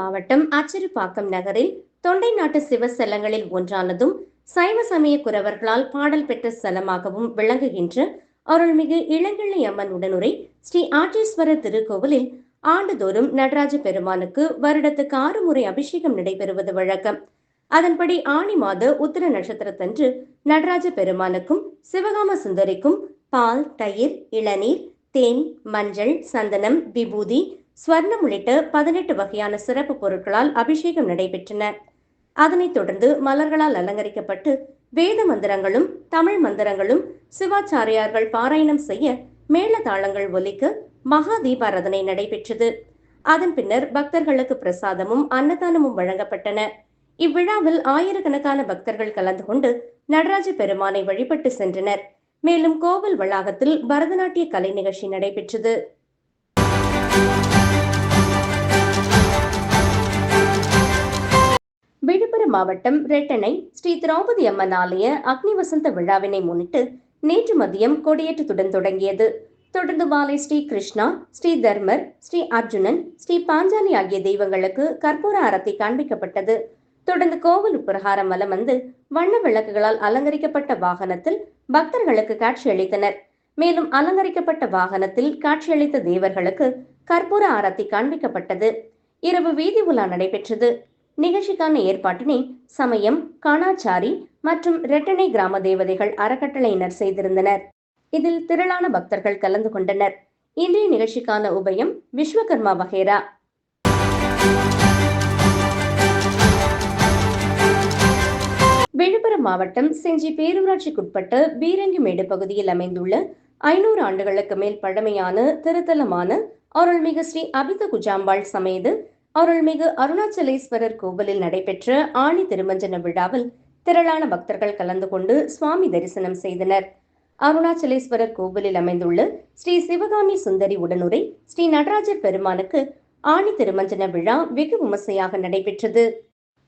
மாவட்டம் அச்சிறுபாக்கம் நகரில் தொண்டை நாட்டு சிவஸ்தலங்களில் ஒன்றானதும் சைவ சமய குரவர்களால் பாடல் பெற்ற ஸ்தலமாகவும் விளங்குகின்ற அருள்மிகு இளங்கிள்ளி அம்மன் உடனுரை ஸ்ரீ ஆட்டீஸ்வரர் திருக்கோவிலில் ஆண்டுதோறும் நடராஜ பெருமானுக்கு வருடத்துக்கு ஆறு முறை அபிஷேகம் நடைபெறுவது வழக்கம். அதன்படி ஆணி மாத உத்திர நட்சத்திரத்தன்று நடராஜ பெருமானுக்கும் சிவகாம சுந்தரிக்கும் பால் தயிர் இளநீர் தேன் மஞ்சள் சந்தனம் விபூதி ஸ்வர்ணம் உள்ளிட்ட பதினெட்டு வகையான சிறப்பு பொருட்களால் அபிஷேகம் நடைபெற்றன. அதனைத் தொடர்ந்து மலர்களால் அலங்கரிக்கப்பட்டு வேத மந்திரங்களும் தமிழ் மந்திரங்களும் சிவாச்சாரியார்கள் பாராயணம் செய்ய மேளதாளங்கள் ஒலிக்க மகா தீபாராதனை நடைபெற்றது. அதன் பின்னர் பக்தர்களுக்கு பிரசாதமும் அன்னதானமும் வழங்கப்பட்டன. இவ்விழாவில் ஆயிரக்கணக்கான பக்தர்கள் கலந்து கொண்டு நடராஜ பெருமானை வழிபட்டு சென்றனர். மேலும் கோவில் வளாகத்தில் பரதநாட்டிய கலை நிகழ்ச்சி நடைபெற்றது. விழுப்புரம் மாவட்டம் ரெட்டனை ஸ்ரீ திரௌபதி அம்மன் ஆலய அக்னி வசந்த விழாவினை முன்னிட்டு நேற்று மதியம் கொடியேற்றத்துடன் தொடங்கியது. தொடர்ந்து மாலை ஸ்ரீ கிருஷ்ணா ஸ்ரீ தர்மர் ஸ்ரீ அர்ஜுனன் ஸ்ரீ பாஞ்சாலி ஆகிய தெய்வங்களுக்கு கற்பூர அரத்தி காண்பிக்கப்பட்டது. தொடர்ந்து கோவில் பிரகாரம் வலம் வந்து வண்ண விளக்குகளால் அலங்கரிக்கப்பட்ட வாகனத்தில் பக்தர்களுக்கு காட்சியளித்தனர் மேலும் அலங்கரிக்கப்பட்ட வாகனத்தில் காட்சியளித்த தேவர்களுக்கு கற்பூர ஆரத்தி காண்பிக்கப்பட்டது. இரவு வீதி உலா நடைபெற்றது. நிகழ்ச்சிக்கான ஏற்பாட்டினை சமயம் காணாச்சாரி மற்றும் ரெட்டனை கிராம தேவதைகள் அறக்கட்டளையினர் செய்திருந்தனர். இதில் திரளான பக்தர்கள் கலந்து கொண்டனர். இன்றைய நிகழ்ச்சிக்கான உபயம் விஸ்வகர்மா வகேரா. விழுப்புரம் மாவட்டம் செஞ்சி பேரூராட்சிக்குட்பட்ட பீரங்கிமேடு பகுதியில் அமைந்துள்ள ஐநூறு ஆண்டுகளுக்கு மேல் பழமையான திருத்தலமான அருள்மிகு ஸ்ரீ அபித குஜாம்பாள் சமேது அருள்மிகு அருணாச்சலேஸ்வரர் கோவிலில் நடைபெற்ற ஆணி திருமஞ்சன விழாவில் திரளான பக்தர்கள் கலந்து கொண்டு சுவாமி தரிசனம் செய்தனர். அருணாச்சலேஸ்வரர் கோவிலில் அமைந்துள்ள ஸ்ரீ சிவகாமி சுந்தரி உடனுரை ஸ்ரீ நடராஜர் பெருமானுக்கு ஆணி திருமஞ்சன விழா வெகு விமர்சையாக நடைபெற்றது.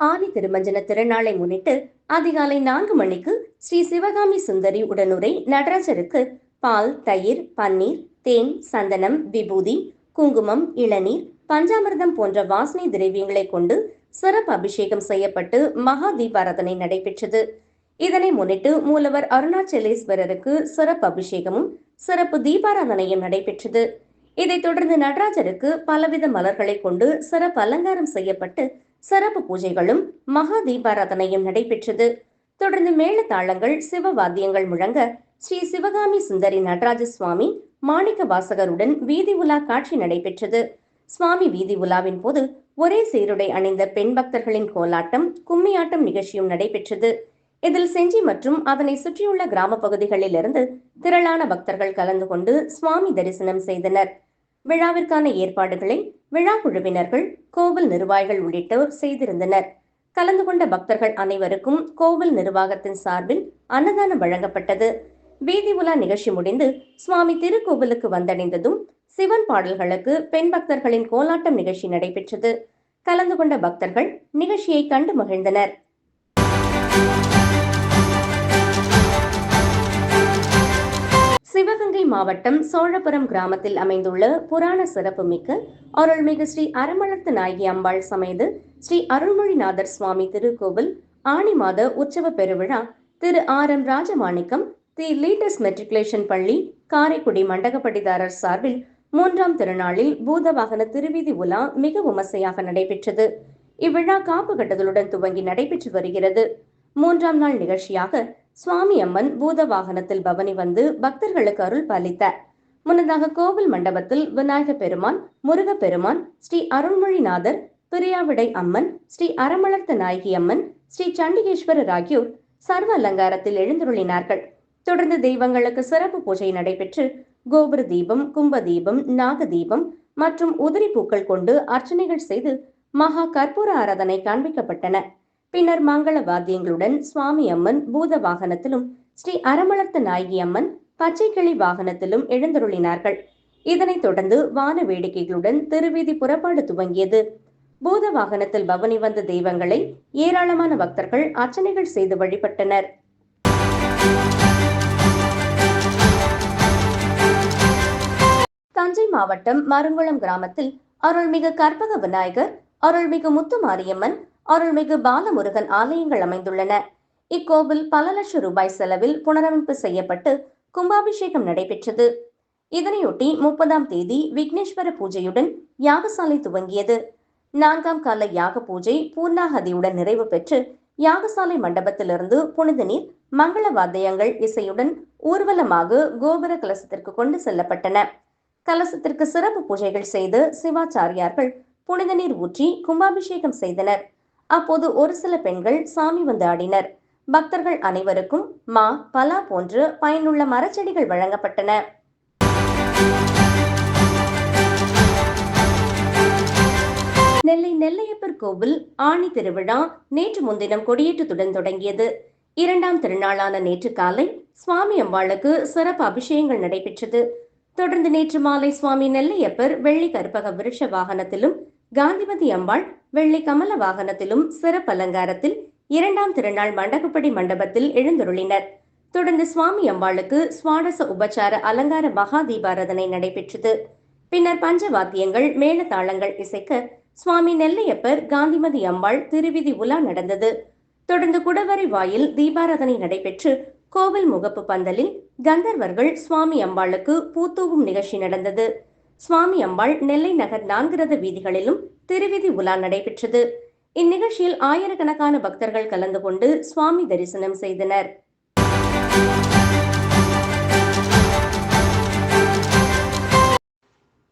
ஆணி திருமஞ்சன திருநாளை முன்னிட்டு அதிகாலை நான்கு மணிக்கு ஸ்ரீ சிவகாமி சுந்தரி உடனுரை நடராஜருக்கு பால் தயிர் பன்னீர் தேன் சந்தனம் விபூதி குங்குமம் இளநீர் பஞ்சாமிர்தம் போன்ற வாசனை திரவியங்களை கொண்டு சிறப்பு அபிஷேகம் செய்யப்பட்டு மகா தீபாராதனை நடைபெற்றது. இதனை முன்னிட்டு மூலவர் அருணாச்சலேஸ்வரருக்கு சிறப்பு அபிஷேகமும் சிறப்பு தீபாராதனையும் நடைபெற்றது. இதைத் தொடர்ந்து நடராஜருக்கு பலவித மலர்களை கொண்டு சிறப்பு அலங்காரம் செய்யப்பட்டு சிறப்பு பூஜைகளும் மகா தீபாராதனையும் நடைபெற்றது. தொடர்ந்து மேளதாளங்கள் சிவவாத்தியங்கள் முழங்க ஸ்ரீ சிவகாமி சுந்தரி நடராஜ சுவாமி மாணிக்க வாசகருடன் வீதி உலா காட்சி நடைபெற்றது. சுவாமி வீதி உலாவின் போது ஒரே சீருடை அணிந்த பெண் பக்தர்களின் கோலாட்டம் கும்மியாட்டம் நிகழ்ச்சியும் நடைபெற்றது. இதில் செஞ்சி மற்றும் அதனை சுற்றியுள்ள கிராம பகுதிகளிலிருந்து திரளான பக்தர்கள் கலந்து கொண்டு சுவாமி தரிசனம் செய்தனர். விழாவிற்கான ஏற்பாடுகளை விழா குழுவினர்கள் கோவில் நிர்வாகிகள் உள்ளிட்டோர் செய்திருந்தனர். கலந்து கொண்ட பக்தர்கள் அனைவருக்கும் கோவில் நிர்வாகத்தின் சார்பில் அன்னதானம் வழங்கப்பட்டது. வீதி உலா நிகழ்ச்சி முடிந்து சுவாமி திருக்கோவிலுக்கு வந்தடைந்ததும் சிவன் பாடல்களுக்கு பெண் பக்தர்களின் கோலாட்டம் நிகழ்ச்சி நடைபெற்றது. கலந்து கொண்ட பக்தர்கள் நிகழ்ச்சியை கண்டு மகிழ்ந்தனர். சிவகங்கை மாவட்டம் சோழபுரம் கிராமத்தில் அமைந்துள்ள புராண சிறப்புமிக்க அருள்மிகு ஸ்ரீ அரமளத்து நாயகி அம்பாள் சமைது ஸ்ரீ அருள்மொழிநாதர் சுவாமி திருக்கோவில் ஆணி மாத உற்சவ பெருவிழா திரு R M Rajamanikkam the leaders matriculation பள்ளி காரைக்குடி மண்டகப்பட்டிதாரர் சார்பில் மூன்றாம் திருநாளில் பூதவாகன திருவீதி உலா மிக விமர்சையாக நடைபெற்றது. இவ்விழா காப்பு கட்டுதலுடன் துவங்கி நடைபெற்று வருகிறது. மூன்றாம் நாள் நிகழ்ச்சியாக சுவாமி அம்மன் பூதவாகனத்தில் பவனி வந்து பக்தர்களுக்கு அருள் பாலித்தார் முன்னதாக கோவில் மண்டபத்தில் விநாயக பெருமான் முருக பெருமான் ஸ்ரீ அருள்மொழிநாதர் பிரியாவிடை அம்மன் ஸ்ரீ அறமலர்த்த நாயகி அம்மன் ஸ்ரீ சண்டிகேஸ்வரர் ஆகியோர் சர்வ அலங்காரத்தில் எழுந்துருளினார்கள். தொடர்ந்து தெய்வங்களுக்கு சிறப்பு பூஜை நடைபெற்று கோபுர தீபம் கும்ப தீபம் நாக தீபம் மற்றும் உதிரி பூக்கள் கொண்டு அர்ச்சனைகள் செய்து மகா கற்பூர ஆராதனை காண்பிக்கப்பட்டன. பின்னர் மங்கள வாத்தியங்களுடன் சுவாமி அம்மன் பூத வாகனத்திலும் ஸ்ரீ அறமலர்த்த நாயகி அம்மன் பச்சை கிளி வாகனத்திலும் எழுந்தருளினார்கள். இதனைத் தொடர்ந்து வான வேடிக்கைகளுடன் திருவீதி புறப்பாடு துவங்கியது. பூத வாகனத்தில் பவனி வந்த தெய்வங்களை ஏராளமான பக்தர்கள் அர்ச்சனைகள் செய்து வழிபட்டனர். தஞ்சை மாவட்டம் மருங்குளம் கிராமத்தில் அருள்மிகு கற்பக விநாயகர் அருள்மிகு முத்துமாரியம்மன் அருள்மிகு பாலமுருகன் ஆலயங்கள் அமைந்துள்ளன. இக்கோவில் பல லட்சம் ரூபாய் செலவில் புனரமைப்பு செய்யப்பட்டு கும்பாபிஷேகம் நடைபெற்றது. இதனையொட்டி முப்பதாம் தேதி விக்னேஸ்வர பூஜையுடன் யாகசாலை துவங்கியது. நான்காம் கால யாக பூஜை பூர்ணாகதியுடன் நிறைவு பெற்று யாகசாலை மண்டபத்திலிருந்து புனித நீர் மங்கள வாத்தியங்கள் இசையுடன் ஊர்வலமாக கோபுர கலசத்திற்கு கொண்டு செல்லப்பட்டன. கலசத்திற்கு சிறப்பு பூஜைகள் செய்து சிவாச்சாரியார்கள். புனித நீர் ஊற்றி கும்பாபிஷேகம் செய்தனர். அப்போது ஒரு சில பெண்கள் சாமி வந்து ஆடினர். பக்தர்கள் அனைவருக்கும் மா பலா போன்று பயனுள்ள மரச்செடிகள் வழங்கப்பட்டன. நெல்லை நெல்லையப்பர் கோவில் ஆணி திருவிழா நேற்று முன்தினம் கொடியேற்றத்துடன் தொடங்கியது. இரண்டாம் திருநாளான நேற்று காலை சுவாமி அம்பாளுக்கு சிறப்பு அபிஷேகங்கள் நடைபெற்றது. தொடர்ந்து நேற்று மாலை சுவாமி நெல்லையப்பர் வெள்ளி கற்பக விருஷ வாகனத்திலும் காந்திமதி அம்பாள் வெள்ளி கமல வாகனத்திலும் சிறப்பு அலங்காரத்தில் இரண்டாம் திருநாள் மண்டகப்படி மண்டபத்தில் எழுந்தருளினர். தொடர்ந்து சுவாமி அம்பாளுக்கு சுவாடச உபச்சார அலங்கார மகா தீபாரதனை நடைபெற்றது. பின்னர் பஞ்சவாத்தியங்கள் மேலதாளங்கள் இசைக்க சுவாமி நெல்லையப்பர் காந்திமதி அம்பாள் திருவிதி உலா நடந்தது. தொடர்ந்து குடவரை வாயில் தீபாராதனை நடைபெற்று கோவில் முகப்பு பந்தலில் கந்தர்வர்கள் சுவாமி அம்பாளுக்கு பூத்தூவும் நிகழ்ச்சி நடந்தது. சுவாமி அம்பாள் நெல்லை நகர் நான்கு ரத வீதிகளிலும் திருவிதி உலா நடைபெற்றது. இந்நிகழ்ச்சியில் ஆயிரக்கணக்கான பக்தர்கள் கலந்து கொண்டு சுவாமி தரிசனம் செய்தனர்.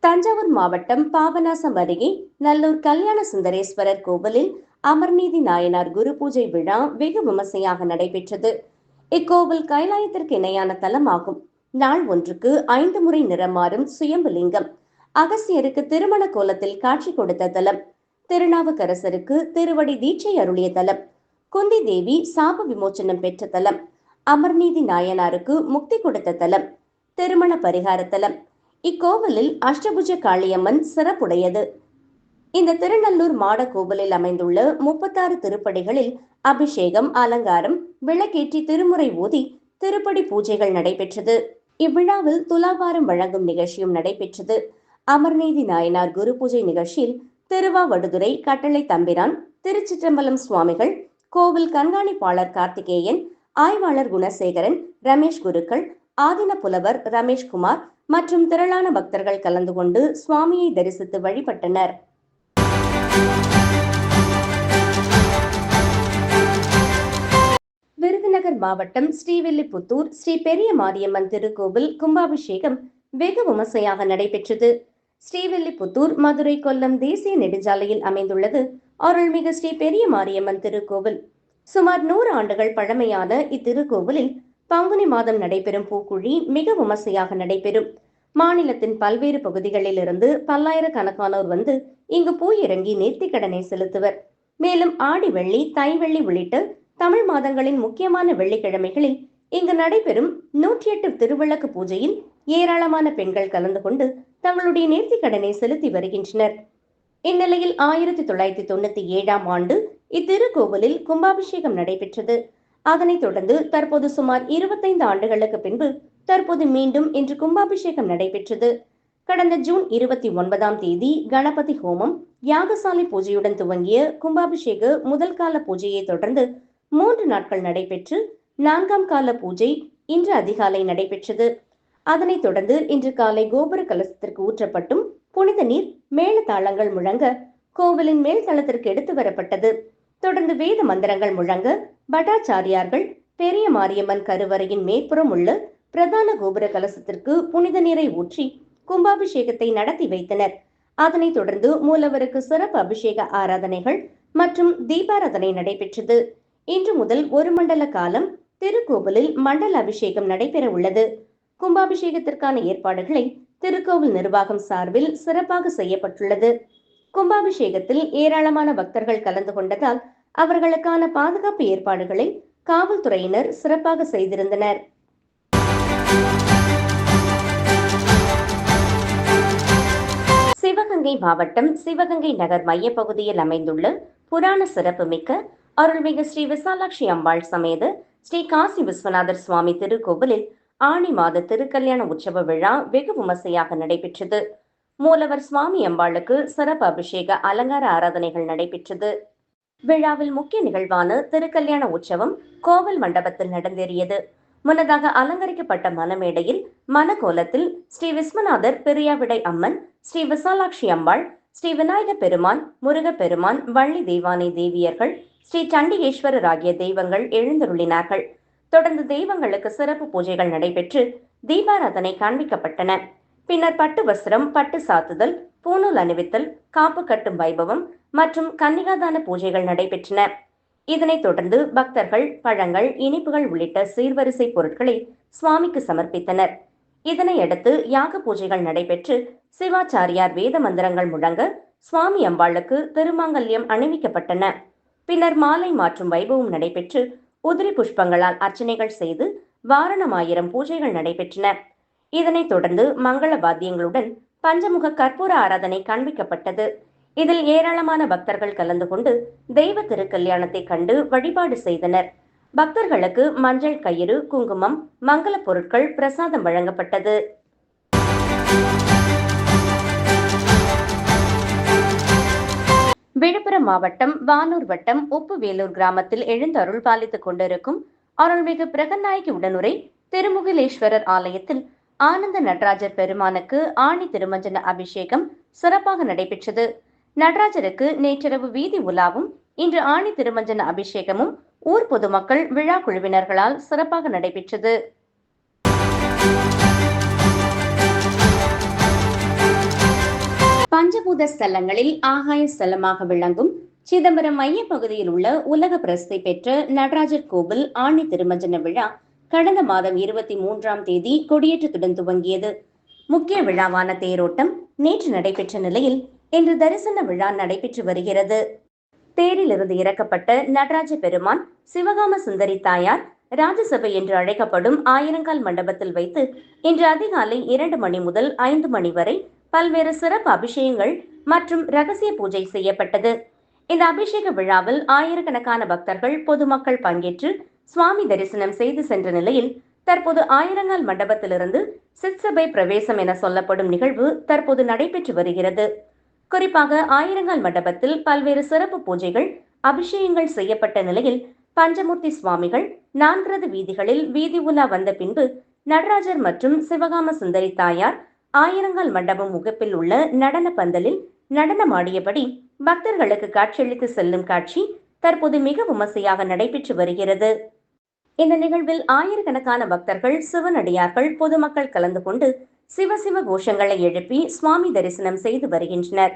தஞ்சாவூர் மாவட்டம் பாபநாசம் அருகே நல்லூர் கல்யாண சுந்தரேஸ்வரர் கோவிலில் அமர்நீதி நாயனார் குரு பூஜை விழா வெகு விமர்சையாக நடைபெற்றது. இக்கோவில் கைலாயத்திற்கு இணையான தலமாகும். நாள் ஒன்றுக்கு ஐந்து முறை நிறம் மாறும் சுயம்பு லிங்கம். அகசியருக்கு திருமண கோலத்தில் காட்சி கொடுத்த தலம். திருநாவுக்கரசருக்கு திருவடி தீட்சை அருளிய தலம். குந்தி தேவி சாப விமோச்சனம் பெற்ற தலம். அமர்நீதி நாயனாருக்கு முக்தி கொடுத்த தலம். திருமண பரிகார தலம். இக்கோவிலில் அஷ்டபுஜ காளியம்மன் சிறப்புடையது. இந்த திருநல்லூர் மாட கோவிலில் அமைந்துள்ள முப்பத்தாறு திருப்படிகளில் அபிஷேகம் அலங்காரம் விளக்கேற்றி திருமுறை ஊதி திருப்படி பூஜைகள் நடைபெற்றது. இவ்விழாவில் துலாபாரம் வழங்கும் நிகழ்ச்சியும் நடைபெற்றது. அமர்நீதி நாயனார் குரு பூஜை நிகழ்ச்சியில் திருவாவடுதுறை கட்டளை தம்பிரான் திருச்சிற்றம்பலம் சுவாமிகள் கோவில் கண்காணிப்பாளர் கார்த்திகேயன் ஆய்வாளர் குணசேகரன் ரமேஷ் குருக்கள் ஆதின புலவர் ரமேஷ்குமார் மற்றும் திரளான பக்தர்கள் கலந்து கொண்டு சுவாமியை தரிசித்து வழிபட்டனர். விருதுநகர் மாவட்டம் ஸ்ரீவில்லிபுத்தூர் ஸ்ரீ பெரிய மாரியம்மன் திருக்கோவில் கும்பாபிஷேகம் வெகு விமர்சையாக நடைபெற்றது. ஸ்ரீவில்லிபுத்தூர் மதுரை கொல்லம் தேசிய நெடுஞ்சாலையில் அமைந்துள்ளது அருள்மிகு ஸ்ரீ பெரிய மாரியம்மன் திருக்கோவில். சுமார் நூறு ஆண்டுகள் பழமையான இத்திருக்கோவிலில் பங்குனி மாதம் நடைபெறும் பூக்குழி மிக விமர்சையாக நடைபெறும். மாநிலத்தின் பல்வேறு பகுதிகளில் இருந்து பல்லாயிரக்கணக்கானோர் வந்து இங்கு பூ இறங்கி நேர்த்திக்கடனை செலுத்துவர். மேலும் ஆடி வெள்ளி தை வெள்ளி உள்ளிட்ட தமிழ் மாதங்களின் முக்கியமான வெள்ளிக்கிழமைகளில் இங்கு நடைபெறும் நூற்றி எட்டு திருவிளக்கு பூஜையில் ஏராளமான பெண்கள் கலந்து கொண்டு தங்களுடைய நேர்த்திக்கடனை செலுத்தி வருகின்றனர். இந்நிலையில் ஆயிரத்தி தொள்ளாயிரத்தி தொண்ணூத்தி ஏழாம் ஆண்டு இத்திருக்கோவிலில் கும்பாபிஷேகம் நடைபெற்றது. அதனைத் தொடர்ந்து தற்போது சுமார் இருபத்தைந்து ஆண்டுகளுக்கு பின்பு தற்போது மீண்டும் இன்று கும்பாபிஷேகம் நடைபெற்றது. கடந்த ஜூன் இருபத்தி ஒன்பதாம் தேதி கணபதி ஹோமம் யாகசாலை பூஜையுடன் துவங்கிய கும்பாபிஷேக முதல் கால பூஜையை தொடர்ந்து மூன்று நாட்கள் நடைபெற்று நான்காம் கால பூஜை இன்று அதிகாலை நடைபெற்றது. அதனைத் தொடர்ந்து இன்று காலை கோபுர கலசத்திற்கு ஊற்றப்பட்டும் புனித நீர் மேலதாளங்கள் முழங்க கோவிலின் மேல் தளத்திற்கு எடுத்து வரப்பட்டது. தொடர்ந்து வேத மந்திரங்கள் முழங்க பட்டாச்சாரியார்கள் பெரிய மாரியம்மன் கருவறையின் மேற்புறம் உள்ள பிரதான கோபுர கலசத்திற்கு புனித நீரை ஊற்றி கும்பாபிஷேகத்தை நடத்தி வைத்தனர். அதனைத் தொடர்ந்து மூலவருக்கு சிறப்பு அபிஷேக ஆராதனைகள் மற்றும் தீபாராதனை நடைபெற்றது. இன்று முதல் ஒரு மண்டல காலம் திருக்கோவிலில் மண்டல அபிஷேகம் நடைபெற உள்ளது. கும்பாபிஷேகத்திற்கான ஏற்பாடுகளை திருக்கோவில் நிர்வாகம் சார்பில் சிறப்பாக செய்யப்பட்டுள்ளது. கும்பாபிஷேகத்தில் ஏராளமான பக்தர்கள் கலந்து கொண்டதால் அவர்களுக்கான பாதுகாப்பு ஏற்பாடுகளை காவல்துறையினர் சிறப்பாக செய்திருந்தனர். சிவகங்கை மாவட்டம் சிவகங்கை நகர் மையப்பகுதியில் அமைந்துள்ள புராண சிறப்புமிக்க அருள்மிகு ஸ்ரீ விசாலாட்சி அம்பாள் சமேத ஸ்ரீ காசி விஸ்வநாதர் சுவாமி திருக்கோவிலில் ஆணி மாத திருக்கல்யாண உற்சவ விழா வெகு விமர்சையாக நடைபெற்றது. மூலவர் சுவாமி அம்பாளுக்கு சிறப்பு அபிஷேக அலங்கார ஆராதனைகள் நடைபெற்றது. விழாவில் முக்கிய நிகழ்வான திருக்கல்யாண உற்சவம் கோவில் மண்டபத்தில் நடந்தேறியது. முன்னதாக அலங்கரிக்கப்பட்ட மனமேடையில் மனகோலத்தில் ஸ்ரீ விஸ்வநாதர் பெரியாவிடை அம்மன் ஸ்ரீ விசாலாட்சி அம்பாள் ஸ்ரீ விநாயக பெருமான் முருகப்பெருமான் வள்ளி தெய்வானை தேவியர்கள் ஸ்ரீ சண்டிகேஸ்வரர் ஆகிய தெய்வங்கள் எழுந்தருளினார்கள். தொடர்ந்து தெய்வங்களுக்கு சிறப்பு பூஜைகள் நடைபெற்று தீபாராதனை காண்பிக்கப்பட்டன. பின்னர் பட்டு வஸ்திரம் பட்டு சாத்துதல் பூணூல் அணிவித்தல் காப்பு கட்டும் வைபவம் மற்றும் கன்னிகாதான பூஜைகள் நடைபெற்றன. இதனைத் தொடர்ந்து பக்தர்கள் பழங்கள் இனிப்புகள் உள்ளிட்ட சீர்வரிசை பொருட்களை சுவாமிக்கு சமர்ப்பித்தனர். இதனையடுத்து யாக பூஜைகள் நடைபெற்று சிவாச்சாரியார் வேத மந்திரங்கள் முழங்க சுவாமி அம்பாளுக்கு திருமாங்கல்யம் அணிவிக்கப்பட்டன. பின்னர் மாலை மாற்றும் வைபவம் நடைபெற்று உதிரி புஷ்பங்களால் அர்ச்சனைகள் செய்து வாரணமாயிரம் பூஜைகள் நடைபெற்றன. இதனைத் தொடர்ந்து மங்கள வாத்தியங்களுடன் பஞ்சமுக கற்பூர ஆராதனை காண்பிக்கப்பட்டது. இதில் ஏராளமான பக்தர்கள் கலந்து கொண்டு தெய்வ திருக்கல்யாணத்தை கண்டு வழிபாடு செய்தனர். பக்தர்களுக்கு மஞ்சள் கயிறு குங்குமம் மங்கள பொருட்கள் பிரசாதம் வழங்கப்பட்டது. விழுப்புரம் மாவட்டம் வானூர் வட்டம் உப்புவேலூர் கிராமத்தில் எழுந்து அருள் பாலித்துக் கொண்டிருக்கும் அருள்மிகு பிரகநாயகி உடனுரை திருமுகிலேஸ்வரர் ஆலயத்தில் ஆனந்த நடராஜர் பெருமானுக்கு ஆணி திருமஞ்சன அபிஷேகம் சிறப்பாக நடைபெற்றது. நடராஜருக்கு நேற்றிரவு வீதி உலாவும் இன்று ஆணி திருமஞ்சன அபிஷேகமும் ஊர் பொதுமக்கள் விழா குழுவினர்களால் சிறப்பாக நடைபெற்றது. பஞ்சபூத ஸ்தலங்களில் ஆகாய ஸ்தலமாக விளங்கும் சிதம்பரம் மைய பகுதியில் உள்ள உலக பிரசித்தி பெற்ற நடராஜர் கோவில் ஆணி திருமஞ்சன விழா கடந்த மாதம் இருபத்தி மூன்றாம் தேதி கொடியேற்றத்துடன் துவங்கியது. முக்கிய விழாவான தேரோட்டம் நேற்று நடைபெற்ற நிலையில் இன்று தரிசன விழா நடைபெற்று வருகிறது. தேரிலிருந்து இறக்கப்பட்ட நடராஜ பெருமான் சிவகாம சுந்தரி தாயார் ராஜசபை என்று அழைக்கப்படும் ஆயிரங்கால் மண்டபத்தில் வைத்து இன்று அதிகாலை இரண்டு மணி முதல் ஐந்து மணி வரை பல்வேறு சிறப்பு அபிஷேகங்கள் மற்றும் ரகசிய பூஜை செய்யப்பட்டது. இந்த அபிஷேக விழாவில் ஆயிரக்கணக்கான பக்தர்கள் பொதுமக்கள் பங்கேற்று சுவாமி தரிசனம் செய்து சென்ற நிலையில் தற்போது ஆயிரங்கால் மண்டபத்திலிருந்து சிற்சபை பிரவேசம் என சொல்லப்படும் நிகழ்வு தற்போது நடைபெற்று வருகிறது. குறிப்பாக ஆயிரங்கால் மண்டபத்தில் பல்வேறு சிறப்பு பூஜைகள் அபிஷேகங்கள் செய்யப்பட்ட நிலையில் பஞ்சமூர்த்தி சுவாமிகள் நான்கிறது வீதிகளில் வீதி உலா வந்த பின்பு நடராஜர் மற்றும் சிவகாம சுந்தரி தாயார் ஆயிரங்கால் மண்டபம் முகப்பில் உள்ள நடன பந்தலில் நடனமாடியபடி பக்தர்களுக்கு காட்சியளித்து செல்லும் காட்சி தற்போது மிக விமர்சையாக நடைபெற்று வருகிறது. இந்த நிகழ்வில் ஆயிரக்கணக்கான பக்தர்கள் சிவனடியார்கள் பொதுமக்கள் கலந்து கொண்டு சிவசிவ கோஷங்களை எழுப்பி சுவாமி தரிசனம் செய்து வருகின்றனர்.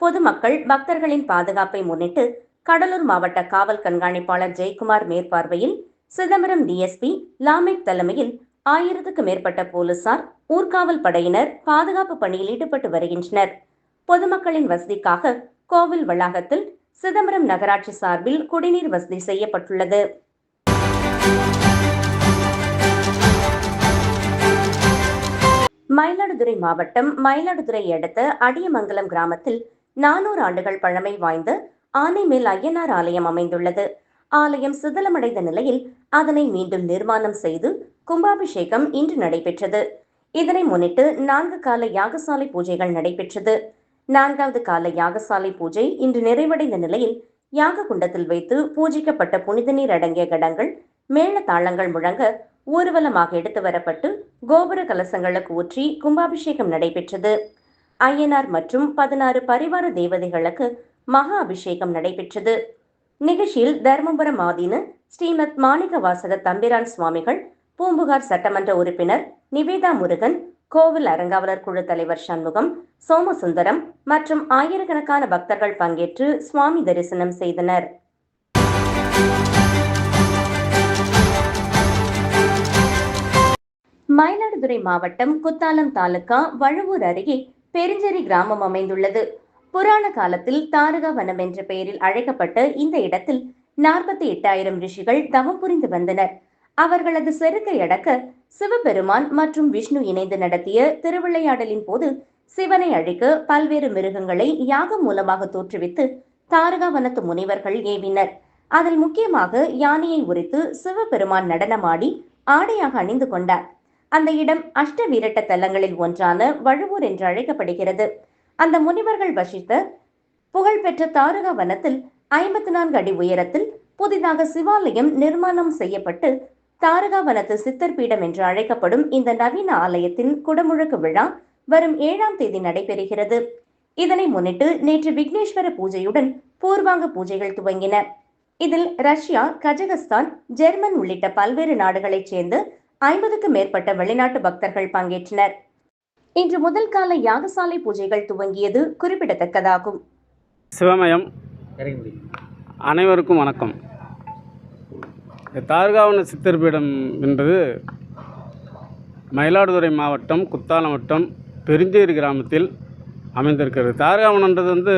பொதுமக்கள் பக்தர்களின் பாதுகாப்பை முன்னிட்டு கடலூர் மாவட்ட காவல் கண்காணிப்பாளர் ஜெயக்குமார் மேற்பார்வையில் சிதம்பரம் டிஎஸ்பி லாமேக் தலைமையில் ஆயிரத்துக்கு மேற்பட்ட போலீசார் ஊர்காவல் படையினர் பாதுகாப்பு பணியில் ஈடுபட்டு வருகின்றனர். பொதுமக்களின் வசதிக்காக கோவில் வளாகத்தில் சிதம்பரம் நகராட்சி சார்பில் குடிநீர் வசதி செய்யப்பட்டுள்ளது. மயிலாடுதுறை மாவட்டம் மயிலாடுதுறை அடுத்த அடியமங்கலம் கிராமத்தில் நானூறு ஆண்டுகள் பழமை வாய்ந்த ஆனைமேல் ஐயனார் ஆலயம் அமைந்துள்ளது. ஆலயம் சிதிலமடைந்த நிலையில் அதனை மீண்டும் நிர்மாணம் செய்து கும்பாபிஷேகம் இன்று நடைபெற்றது. இதனை முன்னிட்டு நான்கு கால யாகசாலை பூஜைகள் நடைபெற்றது. நான்காவது கால யாகசாலை பூஜை இன்று நிறைவடைந்த நிலையில் யாக குண்டத்தில் வைத்து பூஜிக்கப்பட்ட புனித நீர் அடங்கிய கடங்கள் மேள தாளங்கள் முழங்க ஊர்வலமாக எடுத்து வரப்பட்டு கோபுர கலசங்களுக்கு ஊற்றி கும்பாபிஷேகம் நடைபெற்றது. ஐயனார் மற்றும் பதினாறு பரிவார தேவதைகளுக்கு மகா அபிஷேகம் நடைபெற்றது. நிகழ்ச்சியில் தர்மபுரம் ஆதீன ஸ்ரீமத் மாணிக வாசக தம்பிரான் சுவாமிகள் பூம்புகார் சட்டமன்ற உறுப்பினர் நிவேதா முருகன் கோவில் அறங்காவலர் குழு தலைவர் சண்முகம் சோமசுந்தரம் மற்றும் ஆயிரக்கணக்கான பக்தர்கள் பங்கேற்று சுவாமி தரிசனம் செய்தனர். மயிலாடுதுறை மாவட்டம் குத்தாலம் தாலுகா வழுவூர் அருகே பெருஞ்சேரி கிராமம் அமைந்துள்ளது. புராண காலத்தில் தாரகா வனம் என்ற பெயரில் அழைக்கப்பட்ட இந்த இடத்தில் நாற்பத்தி எட்டாயிரம் ரிஷிகள் தவம் புரிந்து வந்தனர். அவர்களது செருக்கை அடக்க சிவபெருமான் மற்றும் விஷ்ணு இணைந்து நடத்திய திருவிளையாடலின் போது சிவனை அழிக்க பல்வேறு மிருகங்களை யாகம் மூலமாக தோற்றுவித்து தாரகா வனத்து முனிவர்கள் ஏவினர். அதில் முக்கியமாக யானையை உரித்து சிவபெருமான் நடனமாடி ஆடையாக அணிந்து கொண்டார். அந்த இடம் அஷ்ட வீரட்ட தலங்களில் ஒன்றான வழுவூர் என்று அழைக்கப்படுகிறது. அந்த முனிவர்கள் வசித்த புகழ்பெற்ற தாரகா வனத்தில் ஐம்பத்தி நான்கு அடி உயரத்தில் புதிதாக சிவாலயம் நிர்மாணம் செய்யப்பட்டு தாரகா வனத்து சித்தர் பீடம் என்று அழைக்கப்படும் இந்த நவீன ஆலயத்தின் குடமுழுக்கு விழா வரும் ஏழாம் தேதி நடைபெறுகிறது. இதனை முன்னிட்டு நேற்று விக்னேஸ்வர பூஜையுடன் பூர்வாங்க பூஜைகள் துவங்கின. இதில் ரஷ்யா கஜகஸ்தான் ஜெர்மன் உள்ளிட்ட பல்வேறு நாடுகளைச் சேர்ந்து ஐம்பதுக்கும் மேற்பட்ட வெளிநாட்டு பக்தர்கள் பங்கேற்றனர். இன்று முதல் கால யாகசாலை பூஜைகள் துவங்கியது குறிப்பிடத்தக்கதாகும். சிவமயம். அனைவருக்கும் வணக்கம். இந்த தார்காவன சித்தர் பீடம் என்பது மயிலாடுதுறை மாவட்டம் குத்தாலம் வட்டம் பெருஞ்சேரி கிராமத்தில் அமைந்திருக்கிறது. தார்காவனன்றது வந்து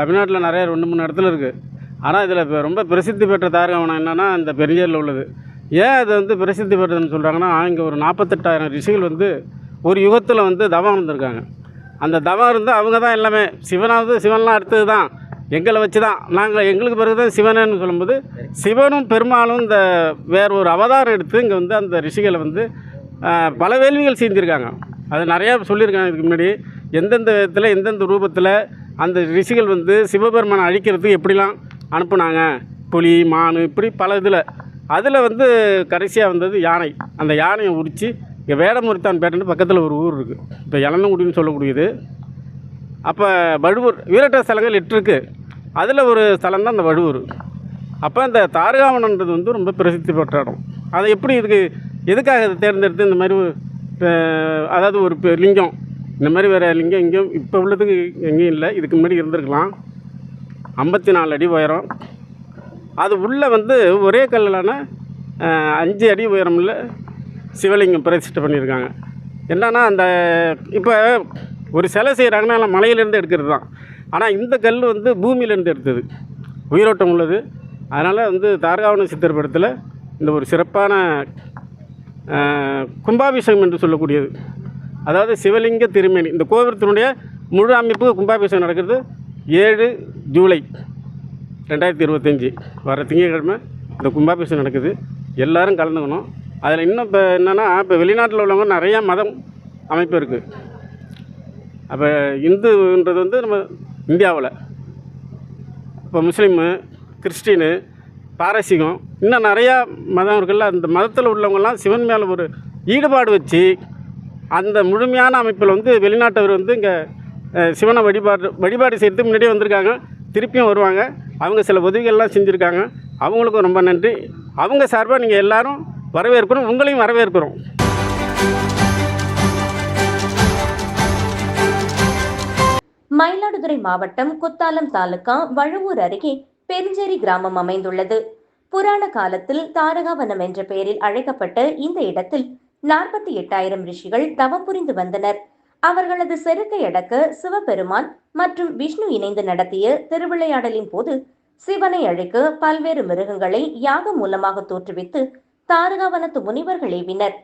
தமிழ்நாட்டில் நிறைய ரெண்டு மூணு இடத்துல இருக்குது ஆனால் இதில் இப்போ ரொம்ப பிரசித்தி பெற்ற தார்காவனம் என்னென்னா இந்த பெருஞ்சேரியில் உள்ளது. ஏன் அது வந்து பிரசித்தி பெற்றதுன்னு சொல்கிறாங்கன்னா இங்கே ஒரு நாற்பத்தெட்டாயிரம் ரிஷிகள் வந்து ஒரு யுகத்தில் வந்து தவம் இருந்திருக்காங்க. அந்த தவம் இருந்து அவங்க தான் எல்லாமே சிவனாவது சிவன்லாம் அடுத்தது தான் எங்களை வச்சு தான் நாங்கள் எங்களுக்கு பிறகு தான் சிவனேன்னு சொல்லும்போது சிவனும் பெருமாளும் இந்த வேற ஒரு அவதாரம் எடுத்து இங்கே வந்து அந்த ரிஷிகளை வந்து பல வேள்விகள் செஞ்சுருக்காங்க அது நிறையா சொல்லியிருக்காங்க இதுக்கு முன்னாடி. எந்தெந்த விதத்தில் எந்தெந்த ரூபத்தில் அந்த ரிஷிகள் வந்து சிவபெருமானை அழிக்கிறதுக்கு எப்படிலாம் அனுப்புனாங்க? புலி மான் இப்படி பல இதில். அதில் வந்து கடைசியாக வந்தது யானை. அந்த யானையை உரித்து இங்கே வேடமுரித்தான் பேட்டைன்னு பக்கத்தில் ஒரு ஊர் இருக்குது இப்போ இளநங்குடின்னு சொல்லக்கூடியது. அப்போ வழுவூர் வீரட்ட ஸ்தலங்கள் எட்டு இருக்குது அதில் ஒரு ஸ்தலம் தான் அந்த வழுவூர் அப்போ இந்த தாரகாவனன்றது வந்து ரொம்ப பிரசித்தி பெற்ற இடம். அதை எப்படி இதுக்கு எதுக்காக இதை தேர்ந்தெடுத்து இந்த மாதிரி அதாவது ஒரு பெ- லிங்கம் இந்த மாதிரி வேறு லிங்கம் எங்கேயும் இப்போ உள்ளதுக்கு எங்கேயும் இல்லை. இதுக்கு முன்னாடி இருந்திருக்கலாம். ஐம்பத்தி நாலு அடி உயரம். அது உள்ளே வந்து ஒரே கல்லான அஞ்சு அடி உயரமுள்ள சிவலிங்கம் பிரதிஷ்டை பண்ணியிருக்காங்க. என்னன்னா அந்த இப்போ ஒரு சிலை செய்கிறாங்கன்னா மலையிலேருந்து எடுக்கிறது தான். ஆனால் இந்த கல் வந்து பூமியிலேருந்து எடுத்தது. உயிரோட்டம் உள்ளது. அதனால் வந்து தாரகாவன சித்தர் படத்தில் இந்த ஒரு சிறப்பான கும்பாபிஷேகம் என்று சொல்லக்கூடியது. அதாவது சிவலிங்க திருமேனி. இந்த கோபுரத்தினுடைய முழு அமைப்பு கும்பாபிஷேகம் நடக்கிறது ஏழு ஜூலை ரெண்டாயிரத்தி இருபத்தஞ்சி. வர திங்கட்கிழமை இந்த கும்பாபிஷேகம் நடக்குது. எல்லோரும் கலந்துக்கணும். அதில் இன்னும் இப்போ என்னென்னா இப்போ வெளிநாட்டில் உள்ளவங்க நிறையா மதம் அமைப்பு இருக்குது அப்போ இந்துன்றது வந்து நம்ம இந்தியாவில். இப்போ முஸ்லீமு கிறிஸ்டினு பாரசீகம் இன்னும் நிறையா மதம் இருக்குல்ல அந்த மதத்தில் உள்ளவங்கெல்லாம் சிவன் மேலே ஒரு ஈடுபாடு வச்சு அந்த முழுமையான அமைப்பில் வந்து வெளிநாட்டவர் வந்து இங்கே சிவனை வழிபாடு வழிபாடு செய்கிறதுக்கு முன்னாடியே வந்திருக்காங்க. திருப்பியும் வருவாங்க. அவங்க சில உதவிகள்லாம் செஞ்சுருக்காங்க. அவங்களுக்கும் ரொம்ப நன்றி. அவங்க சார்பாக நீங்கள் எல்லோரும் வரவேற்கிறோம் உங்களையும் வரவேற்கிறோம். மயிலாடுதுறை மாவட்டம் குத்தாலம் தாலுகா வழுவூர் அருகே பெருஞ்சேரி கிராமம் அமைந்துள்ளது. புராண காலத்தில் தாரகாவனம் என்ற பெயரில் அழைக்கப்பட்ட இந்த இடத்தில் நாற்பத்தி எட்டாயிரம் ரிஷிகள் தவம் புரிந்து வந்தனர். அவர்களது செருக்கை அடக்க சிவபெருமான் மற்றும் விஷ்ணு இணைந்து நடத்திய திருவிளையாடலின் போது சிவனை அழைக்க பல்வேறு மிருகங்களை யாகம் மூலமாக தோற்றுவித்து தாரகாவனத்து முனிவர்கள் ஏவினர்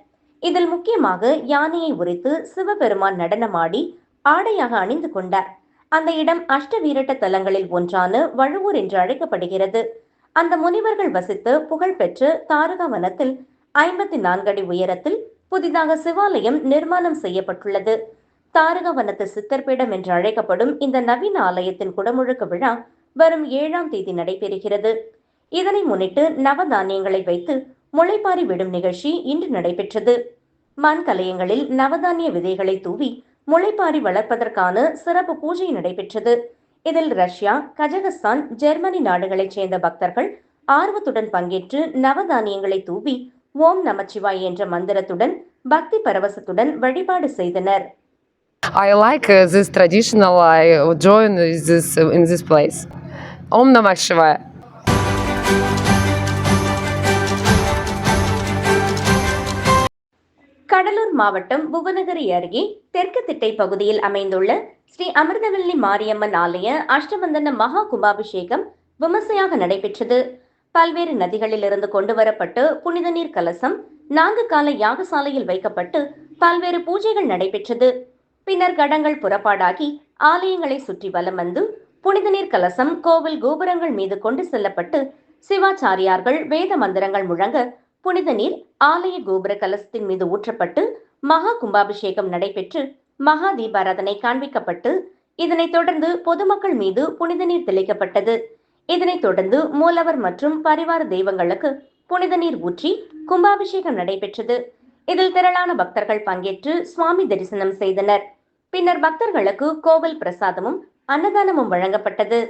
இதில் முக்கியமாக யானையை உரித்து சிவபெருமான் நடனமாடி ஆடையாக அணிந்து கொண்டார். அந்த இடம் அஷ்ட வீரட்ட தலங்களில் ஒன்றான வழுவூர் என்று அழைக்கப்படுகிறது. அந்த முனிவர்கள் வசித்து புகழ்பெற்று தாரகா வனத்தில் ஐம்பத்தி நான்கு அடி உயரத்தில் புதிதாக சிவாலயம் நிர்மாணம் செய்யப்பட்டுள்ளது. தாரகவனத்து சித்தர்பீடம் என்று அழைக்கப்படும் இந்த நவீன ஆலயத்தின் குடமுழுக்கு விழா வரும் ஏழாம் தேதி நடைபெறுகிறது. இதனை முன்னிட்டு நவதானியங்களை வைத்து முளைப்பாரி விடும் நிகழ்ச்சி இன்று நடைபெற்றது மண் கலையங்களில் நவதானிய விதைகளை தூவி முளைப்பாரி வளர்ப்பதற்கான சிறப்பு பூஜை நடைபெற்றது இதில் ரஷ்யா கஜகஸ்தான் ஜெர்மனி நாடுகளைச் சேர்ந்த பக்தர்கள் ஆர்வத்துடன் பங்கேற்று நவதானியங்களை தூவி ஓம் நமச்சிவாய் என்ற மந்திரத்துடன் பக்தி பரவசத்துடன் வழிபாடு செய்தனர் I like uh, this traditional. I join this uh, in this place. Om Namah Shivaya. Cuddalore மாவட்டம் புவனகிரி அருகே தெற்கு திட்டை பகுதியில் அமைந்துள்ள ஸ்ரீ அமிர்தவல்லி மாரியம்மன் ஆலய அஷ்டமந்தன மகா கும்பாபிஷேகம் விமர்சையாக நடைபெற்றது. பல்வேறு நதிகளிலிருந்து கொண்டு வரப்பட்டு புனித நீர் கலசம் நான்கு கால யாகசாலையில் வைக்கப்பட்டு பல்வேறு பூஜைகள் நடைபெற்றது. பின்னர் கடங்கள் புறப்பாடாகி ஆலயங்களை சுற்றி வலம் வந்து புனித நீர் கலசம் கோவில் கோபுரங்கள் மீது கொண்டு செல்லப்பட்டு சிவாச்சாரியார்கள் வேத மந்திரங்கள் முழங்க புனித நீர் ஆலய கோபுர கலசத்தின் மீது ஊற்றப்பட்டு மகா கும்பாபிஷேகம் நடைபெற்று மகா தீபாராதனை காண்பிக்கப்பட்டு இதனைத் தொடர்ந்து பொதுமக்கள் மீது புனித நீர் தெளிக்கப்பட்டது. இதனைத் தொடர்ந்து மூலவர் மற்றும் பரிவார தெய்வங்களுக்கு புனித நீர் ஊற்றி கும்பாபிஷேகம் நடைபெற்றது. இதில் திரளான பக்தர்கள் பங்கேற்று சுவாமி தரிசனம் செய்தனர். பின்னர் பக்தர்களுக்கு கோவில் பிரசாதமும் அன்னதானமும் வழங்கப்பட்டது.